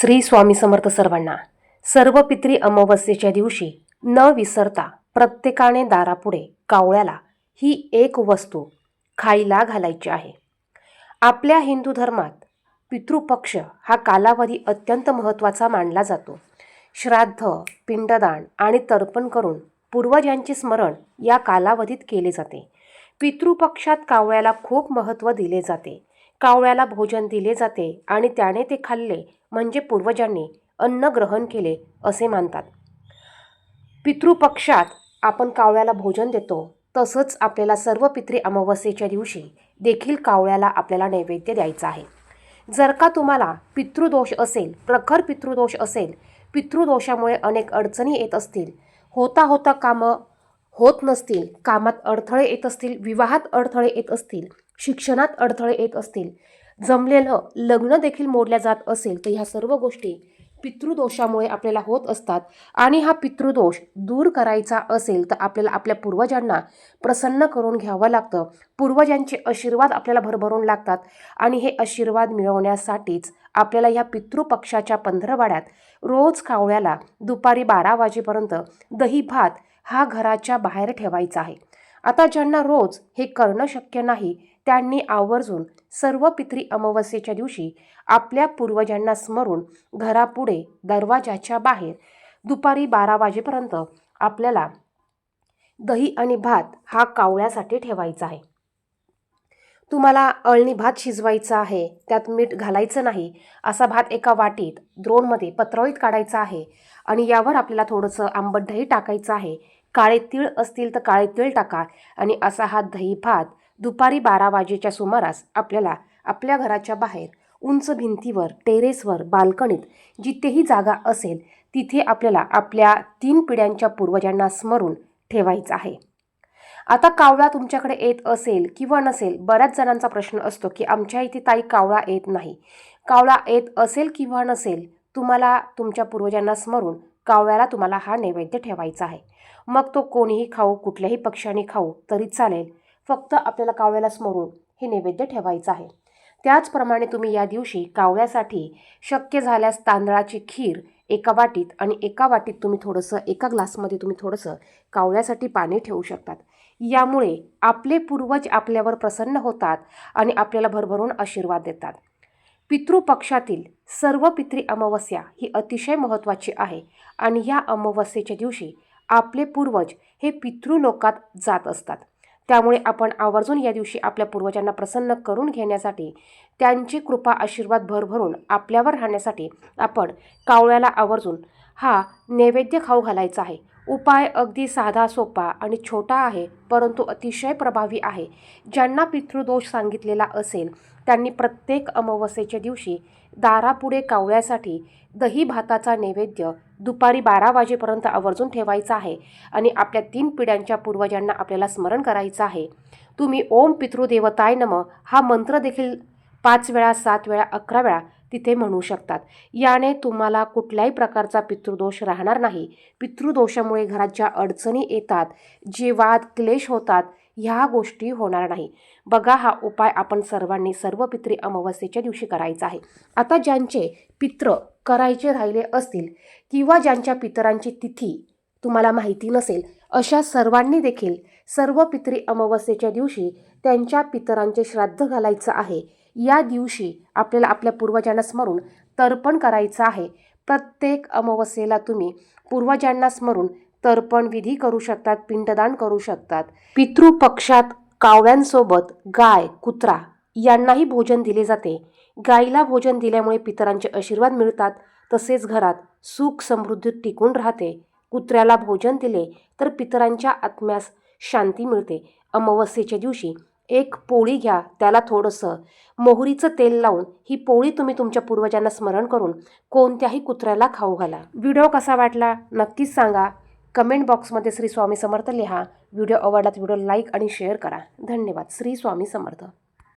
श्री स्वामी समर्थ सर्वांना सर्व पित्री अमावस्येच्या दिवशी न विसरता प्रत्येकाने दारापुढे कावळ्याला ही एक वस्तू खायला घालायची आहे. आपल्या हिंदू धर्मात पितृपक्ष हा कालावधी अत्यंत महत्त्वाचा मानला जातो. श्राद्ध पिंडदान आणि तर्पण करून पूर्वजांचे स्मरण या कालावधीत केले जाते. पितृपक्षात कावळ्याला खूप महत्त्व दिले जाते. कावळ्याला भोजन दिले जाते आणि त्याने ते खाल्ले म्हणजे पूर्वजांनी अन्न ग्रहण केले असे मानतात. पितृपक्षात आपण कावळ्याला भोजन देतो. तसंच आपल्याला सर्व पितृ अमावस्येच्या दिवशी देखील कावळ्याला आपल्याला नैवेद्य द्यायचा आहे. जर का तुम्हाला पितृदोष असेल प्रखर पितृदोष असेल पितृदोषामुळे अनेक अडचणी येत असतील होता होता कामं होत नसतील कामात अडथळे येत असतील विवाहात अडथळे येत असतील शिक्षणात अडथळे येत असतील. जमलेलं लग्न देखील मोडल्या जात असेल तर ह्या सर्व गोष्टी पितृदोषामुळे आपल्याला होत असतात. आणि हा पितृदोष दूर करायचा असेल तर आपल्याला आपल्या पूर्वजांना प्रसन्न करून घ्यावं लागतं. पूर्वजांचे आशीर्वाद आपल्याला भरभरून लागतात. आणि हे आशीर्वाद मिळवण्यासाठीच आपल्याला ह्या पितृपक्षाच्या पंधरवाड्यात रोज कावळ्याला दुपारी बारा वाजेपर्यंत दही भात हा घराच्या बाहेर ठेवायचा आहे. आता ज्यांना रोज हे करणं शक्य नाही त्यांनी आवर्जून सर्व पित्री अमावस्येच्या दिवशी आपल्या पूर्वजांना स्मरून घरापुढे दरवाजाच्या बाहेर दुपारी बारा वाजेपर्यंत आपल्याला दही आणि भात हा कावळ्यासाठी ठेवायचा आहे. तुम्हाला अळणी भात शिजवायचा आहे त्यात मीठ घालायचं नाही असा भात एका वाटीत द्रोणमध्ये पत्रळीत काढायचा आहे आणि यावर आपल्याला थोडंसं आंबट दही टाकायचं आहे. काळे तीळ असतील तर काळे तीळ टाका आणि असा हा दही भात दुपारी बारा वाजेच्या सुमारास आपल्याला आपल्या घराच्या बाहेर उंच भिंतीवर टेरेसवर बाल्कनीत जिथेही जागा असेल तिथे आपल्याला आपल्या तीन पिढ्यांच्या पूर्वजांना स्मरून ठेवायचं आहे. आता कावळा तुमच्याकडे येत असेल किंवा नसेल बऱ्याच जणांचा प्रश्न असतो की आमच्या इथे ताई कावळा येत नाही. कावळा येत असेल किंवा नसेल तुम्हाला तुमच्या पूर्वजांना स्मरून कावळ्याला तुम्हाला हा नैवेद्य ठेवायचा आहे. मग तो कोणीही खाऊ कुठल्याही पक्षाने खाऊ तरी चालेल. फक्त आपल्याला कावळ्याला स्मरून हे नैवेद्य ठेवायचं आहे. त्याचप्रमाणे तुम्ही या दिवशी कावळ्यासाठी शक्य झाल्यास तांदळाची खीर एका वाटीत आणि एका वाटीत तुम्ही थोडंसं एका ग्लासमध्ये तुम्ही थोडंसं कावळ्यासाठी पाणी ठेवू शकतात. यामुळे आपले पूर्वज आपल्यावर प्रसन्न होतात आणि आपल्याला भरभरून आशीर्वाद देतात. पितृपक्षातील सर्व पितृ अमावस्या ही अतिशय महत्त्वाची आहे आणि या अमावस्येच्या दिवशी आपले पूर्वज हे पितृलोकात जात असतात. त्यामुळे आपण आवर्जून या दिवशी आपल्या पूर्वजांना प्रसन्न करून घेण्यासाठी त्यांची कृपा आशीर्वाद भरभरून आपल्यावर राहण्यासाठी आपण कावळ्याला आवर्जून हा नैवेद्य खाऊ घालायचा आहे. उपाय अगदी साधा सोपा आणि छोटा आहे परंतु अतिशय प्रभावी आहे. ज्यांना पितृदोष सांगितलेला असेल त्यांनी प्रत्येक अमावस्येच्या दिवशी दारापुढे कावळ्यासाठी दही भाताचा नैवेद्य दुपारी बारा वाजेपर्यंत आवर्जून ठेवायचा आहे आणि आपल्या तीन पिढ्यांच्या पूर्वजांना आपल्याला स्मरण करायचं आहे. तुम्ही ओम पितृदेवताय नम हा मंत्र देखील पाच वेळा सात वेळा अकरा वेळा तिथे म्हणू शकतात. याने तुम्हाला कुठल्याही प्रकारचा पितृदोष राहणार नाही. पितृदोषामुळे घरात ज्या अडचणी येतात जे वाद क्लेश होतात ह्या गोष्टी होणार नाही. बघा हा उपाय आपण सर्वांनी सर्व पित्री अमावस्येच्या दिवशी करायचा आहे. आता ज्यांचे पित्र करायचे राहिले असतील किंवा ज्यांच्या पितरांची तिथी तुम्हाला माहिती नसेल अशा सर्वांनी देखील सर्व पित्री अमावस्येच्या दिवशी त्यांच्या पितरांचे श्राद्ध घालायचं आहे. या दिवशी आपल्याला आपल्या पूर्वजांना स्मरून तर्पण करायचं आहे. प्रत्येक अमावस्येला तुम्ही पूर्वजांना स्मरून तर्पण विधी करू शकतात पिंडदान करू शकतात. पितृपक्षात कावळ्यांसोबत गाय कुत्रा यांनाही भोजन दिले जाते. गायीला भोजन दिल्यामुळे पितरांचे आशीर्वाद मिळतात. तसेच घरात सुख समृद्धी टिकून राहते. कुत्र्याला भोजन दिले तर पितरांच्या आत्म्यास शांती मिळते. अमावस्येच्या दिवशी एक पोळी घ्या त्याला थोडंसं मोहरीचं तेल लावून ही पोळी तुम्ही तुमच्या पूर्वजांना स्मरण करून कोणत्याही कुत्र्याला खाऊ घाला. व्हिडिओ कसा वाटला नक्कीच सांगा. कमेंट बॉक्समध्ये श्री स्वामी समर्थ लिहा. व्हिडिओ आवडला तर व्हिडिओ लाईक आणि शेअर करा. धन्यवाद. श्री स्वामी समर्थ.